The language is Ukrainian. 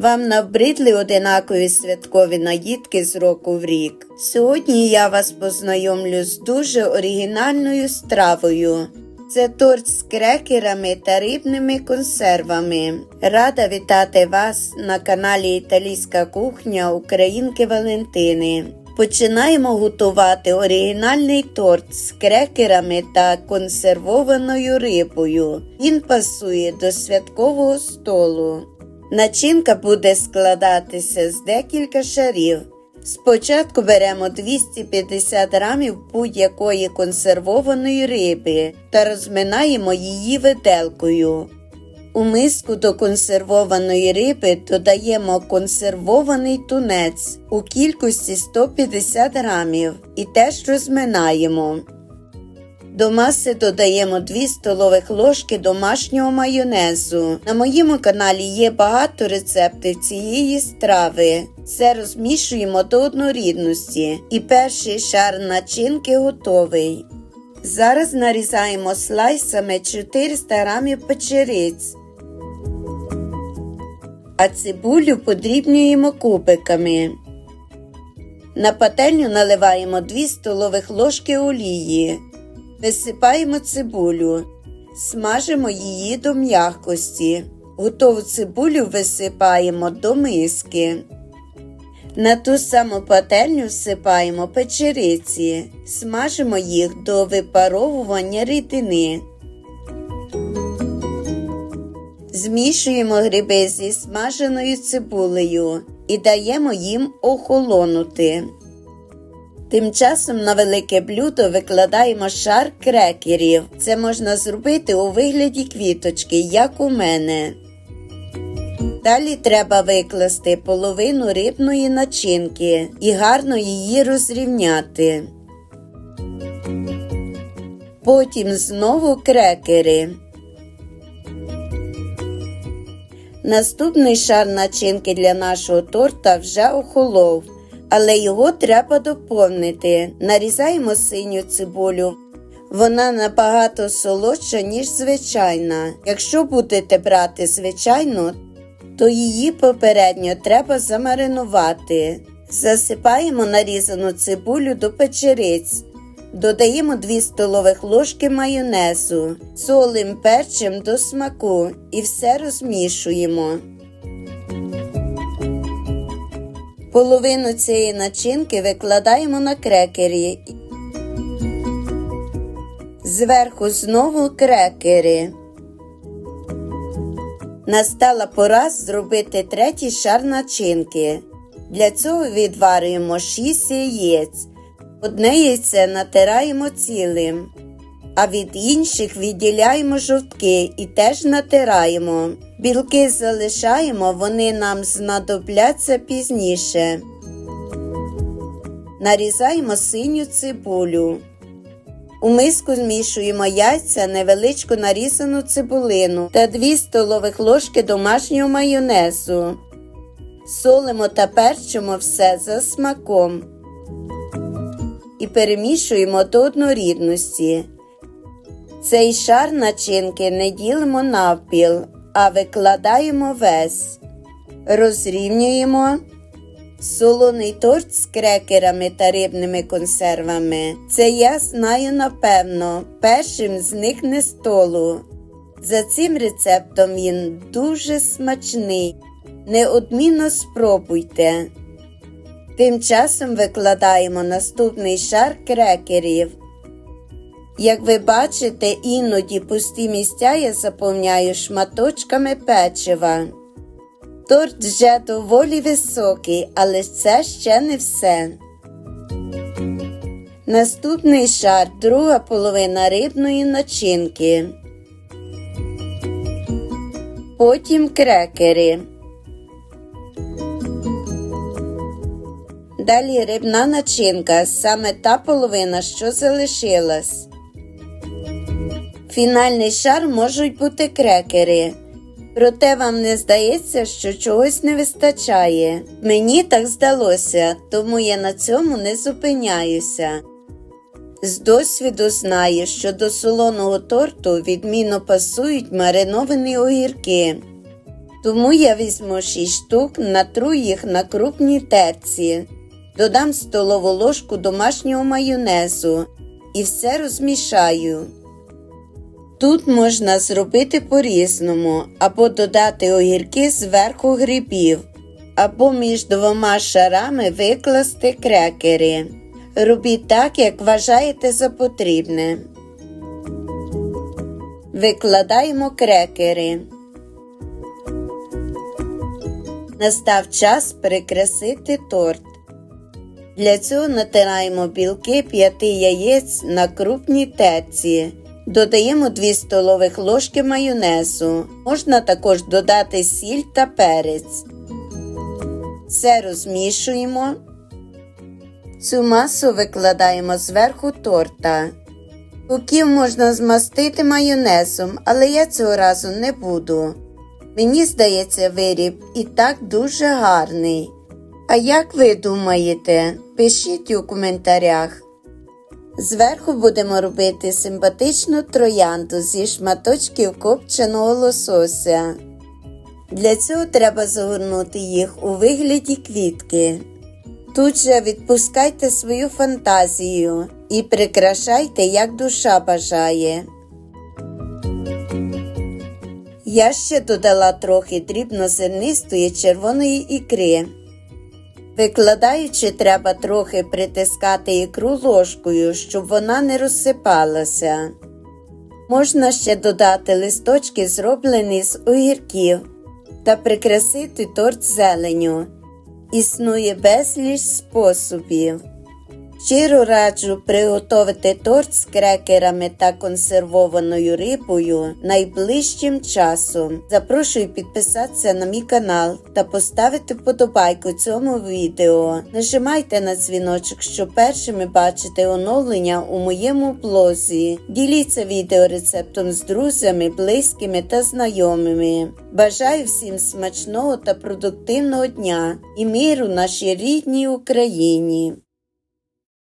Вам набридли одинакові святкові наїдки з року в рік. Сьогодні я вас познайомлю з дуже оригінальною стравою. Це торт з крекерами та рибними консервами. Рада вітати вас на каналі Італійська кухня Українки Валентини. Починаємо готувати оригінальний торт з крекерами та консервованою рибою. Він пасує до святкового столу. Начинка буде складатися з декілька шарів. Спочатку беремо 250 грамів будь-якої консервованої риби та розминаємо її виделкою. У миску до консервованої риби додаємо консервований тунець у кількості 150 грамів і теж розминаємо. До маси додаємо 2 столових ложки домашнього майонезу. На моєму каналі є багато рецептів цієї страви. Все розмішуємо до однорідності і перший шар начинки готовий. Зараз нарізаємо слайсами 400 грамів печериць, а цибулю подрібнюємо кубиками. На пательню наливаємо 2 столових ложки олії. Висипаємо цибулю, смажимо її до м'якості. Готову цибулю висипаємо до миски. На ту саму пательню всипаємо печериці, смажимо їх до випаровування рідини. Змішуємо гриби зі смаженою цибулею і даємо їм охолонути. Тим часом на велике блюдо викладаємо шар крекерів. Це можна зробити у вигляді квіточки, як у мене. Далі треба викласти половину рибної начинки і гарно її розрівняти. Потім знову крекери. Наступний шар начинки для нашого торта вже охолов але його треба доповнити. Нарізаємо синю цибулю. Вона набагато солодша, ніж звичайна. Якщо будете брати звичайну, то її попередньо треба замаринувати. Засипаємо нарізану цибулю до печериць. Додаємо 2 столових ложки майонезу, солим перчим до смаку і все розмішуємо. Половину цієї начинки викладаємо на крекері. Зверху знову крекери. Настала пора зробити третій шар начинки. Для цього відварюємо 6 яєць. Одне яйце натираємо цілим, а від інших відділяємо жовтки і теж натираємо. Білки залишаємо, вони нам знадобляться пізніше. Нарізаємо синю цибулю. У миску змішуємо яйця, невеличку нарізану цибулину та 2 столових ложки домашнього майонезу. Солимо та перчимо все за смаком і перемішуємо до однорідності. Цей шар начинки не ділимо навпіл, а викладаємо весь, розрівнюємо солоний торт з крекерами та рибними консервами. Це я знаю напевно, першим з них не столу. За цим рецептом він дуже смачний. Неодмінно спробуйте. Тим часом викладаємо наступний шар крекерів. Як ви бачите, іноді пусті місця я заповняю шматочками печива. Торт вже доволі високий, але це ще не все. Наступний шар друга половина рибної начинки. Потім крекери. Далі рибна начинка, саме та половина, що залишилась. Фінальний шар можуть бути крекери. Проте вам не здається, що чогось не вистачає. Мені так здалося, тому я на цьому не зупиняюся. З досвіду знаю, що до солоного торту відмінно пасують мариновані огірки. Тому я візьму 6 штук, натру їх на крупній терці, додам столову ложку домашнього майонезу і все розмішаю. Тут можна зробити по-різному, або додати огірки зверху грибів, або між двома шарами викласти крекери. Робіть так, як вважаєте за потрібне. Викладаємо крекери. Настав час перекрасити торт. Для цього натираємо білки 5 яєць на крупній терці. Додаємо 2 столових ложки майонезу. Можна також додати сіль та перець. Все розмішуємо. Цю масу викладаємо зверху торта. Боків можна змастити майонезом, але я цього разу не буду. Мені здається, виріб і так дуже гарний. А як ви думаєте? Пишіть у коментарях. Зверху будемо робити симпатичну троянду зі шматочків копченого лосося. Для цього треба загорнути їх у вигляді квітки. Тут же відпускайте свою фантазію і прикрашайте, як душа бажає. Я ще додала трохи дрібнозернистої червоної ікри. Викладаючи, треба трохи притискати ікру ложкою, щоб вона не розсипалася. Можна ще додати листочки, зроблені з огірків, та прикрасити торт зеленю. Існує безліч способів. Щиро раджу приготувати торт з крекерами та консервованою рибою найближчим часом. Запрошую підписатися на мій канал та поставити вподобайку цьому відео. Нажимайте на дзвіночок, щоб першими бачити оновлення у моєму блозі. Діліться відеорецептом з друзями, близькими та знайомими. Бажаю всім смачного та продуктивного дня і миру нашій рідній Україні!